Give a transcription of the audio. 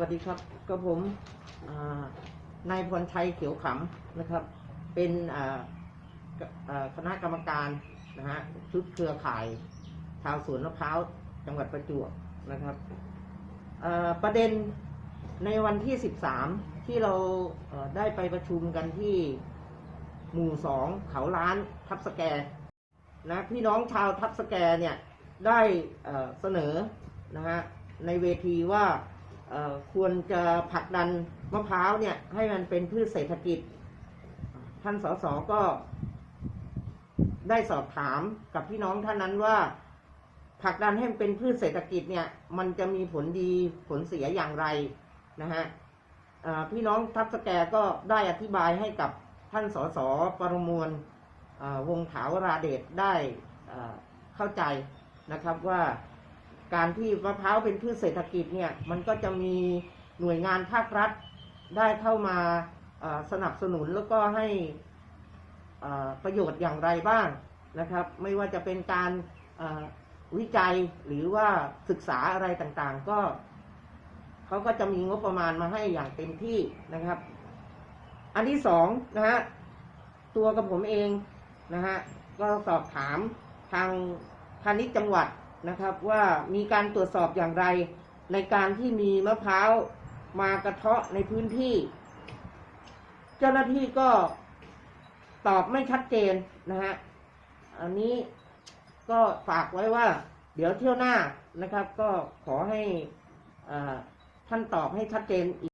วัสดีครับก็ผมนายพรชัยเขียวขำนะครับ เป็นคณะกรรมการนะฮะชุดเครือข่ายชาวสวนมะพร้าวจังหวัดประจวบนะครับประเด็นในวันที่ 13 ที่เราได้ไปประชุมกันที่หมู่สองเขาล้านทับสแกนะพี่น้องชาวทับสแกเนี่ยได้เสนอนะฮะในเวทีว่า ควรจะผลักดันมะพร้าวเนี่ย ให้มันเป็นพืชเศรษฐกิจ ท่านสสก็ ได้สอบถามกับพี่น้องท่านนั้นว่าผลักดันให้มันเป็นพืชเศรษฐกิจเนี่ย มันจะมีผลดีผลเสียอย่างไรนะฮะพี่น้องทัพสแกก็ได้อธิบายให้กับท่านสสปรมวลวงถาวราเดชได้เข้าใจนะครับว่า การที่มะพร้าวเป็นพืชเศรษฐกิจเนี่ยมันก็จะมีหน่วยงานภาครัฐได้เข้ามาสนับสนุนแล้วก็ให้ประโยชน์อย่างไรบ้างนะครับ ไม่ว่าจะเป็นการวิจัยหรือว่าศึกษาอะไรต่างๆ ก็เขาก็จะมีงบประมาณมาให้อย่างเต็มที่นะครับ อันที่สองนะฮะตัวกับผมเองนะฮะก็สอบถามทางพาณิชย์จังหวัด นะครับว่ามีการตรวจสอบอย่างไร ในการที่มีมะพร้าวมากระเทาะในพื้นที่ เจ้าหน้าที่ก็ตอบไม่ชัดเจนนะฮะอันนี้ก็ฝากไว้ว่า เดี๋ยวเที่ยวหน้านะครับ ก็ขอให้ท่านตอบให้ชัดเจนอีก